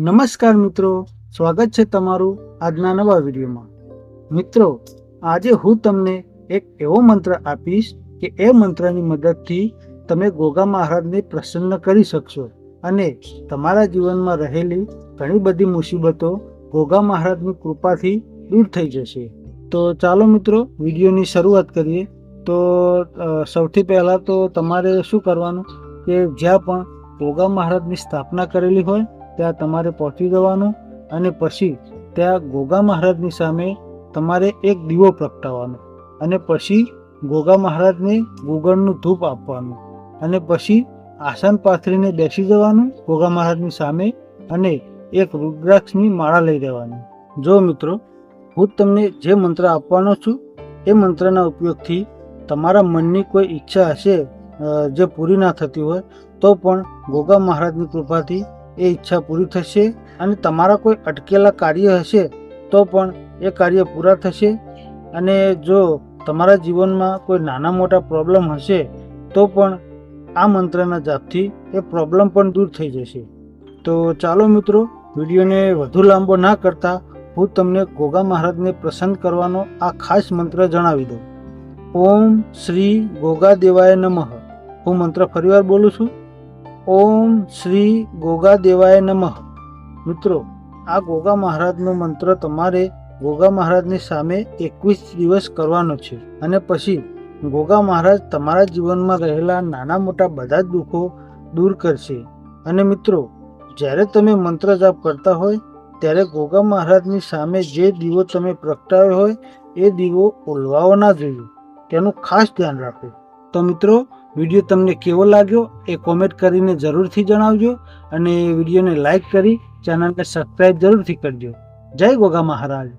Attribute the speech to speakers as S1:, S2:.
S1: નમસ્કાર મિત્રો, સ્વાગત છે તમારું આજના નવા વિડીયોમાં. મિત્રો, આજે હું તમને એક એવો મંત્ર આપીશ કે એ મંત્રની મદદથી તમે ગોગા મહારાજને પ્રસન્ન કરી શકશો અને તમારા જીવનમાં રહેલી ઘણી બધી મુસીબતો ગોગા મહારાજની કૃપાથી દૂર થઈ જશે. તો ચાલો મિત્રો, વિડીયોની શરૂઆત કરીએ. તો સૌથી પહેલાં તો તમારે શું કરવાનું કે જ્યાં પણ ગોગા મહારાજની સ્થાપના કરેલી હોય ત્યાં તમારે પહોંચી જવાનું અને પછી ત્યાં ગોગા મહારાજની સામે તમારે એક દીવો પ્રગટાવવાનો અને પછી ગોગા મહારાજને ગુગળનું ધૂપ આપવાનું અને પછી આસન પાથરીને બેસી જવાનું ગોગા મહારાજની સામે અને એક રુદ્રાક્ષની માળા લઈ લેવાની જો મિત્રો, હું તમને જે મંત્ર આપવાનો છું, એ મંત્રના ઉપયોગથી તમારા મનની કોઈ ઈચ્છા હશે જે પૂરી ના થતી હોય, તો પણ ગોગા મહારાજની કૃપાથી એ ઈચ્છા પૂરી થશે અને તમારા કોઈ અટકેલા કાર્ય હશે, તો પણ એ કાર્ય પૂરા થશે. અને જો તમારા જીવનમાં કોઈ નાના મોટા પ્રોબ્લેમ હશે, તો પણ આ મંત્રના જાપથી એ પ્રોબ્લેમ પણ દૂર થઈ જશે. તો ચાલો મિત્રો, વિડીયોને વધુ લાંબો ના કરતા હું તમને ગોગા મહારાજને પ્રસન્ન કરવાનો આ ખાસ મંત્ર જણાવી દઉં. ઓમ શ્રી ગોગા દેવાય નમઃ. હું મંત્ર ફરીવાર બોલું છું. ઓમ શ્રી ગોગા દેવાય નમઃ. મિત્રો, આ ગોગા મહારાજનો મંત્ર તમારે ગોગા મહારાજની સામે એકવીસ દિવસ કરવાનો છે. અને પછી ગોગા મહારાજ તમારા જીવનમાં રહેલા નાના મોટા બધા જ દુઃખો દૂર કરશે. અને મિત્રો, જ્યારે તમે મંત્ર જાપ કરતા હોય, ત્યારે ગોગા મહારાજની સામે જે દીવો તમે પ્રગટાવ્યો હોય, એ દીવો ઓલવાવો ના જોઈએ. તેનું ખાસ ધ્યાન રાખો. તો મિત્રો, વીડિયો તમને કેવો લાગ્યો એ કોમેન્ટ કરીને જરૂરથી જણાવજો અને વિડીયોને લાઈક કરી ચેનલને સબસ્ક્રાઈબ જરૂરથી કરજો. જય ગોગા મહારાજ.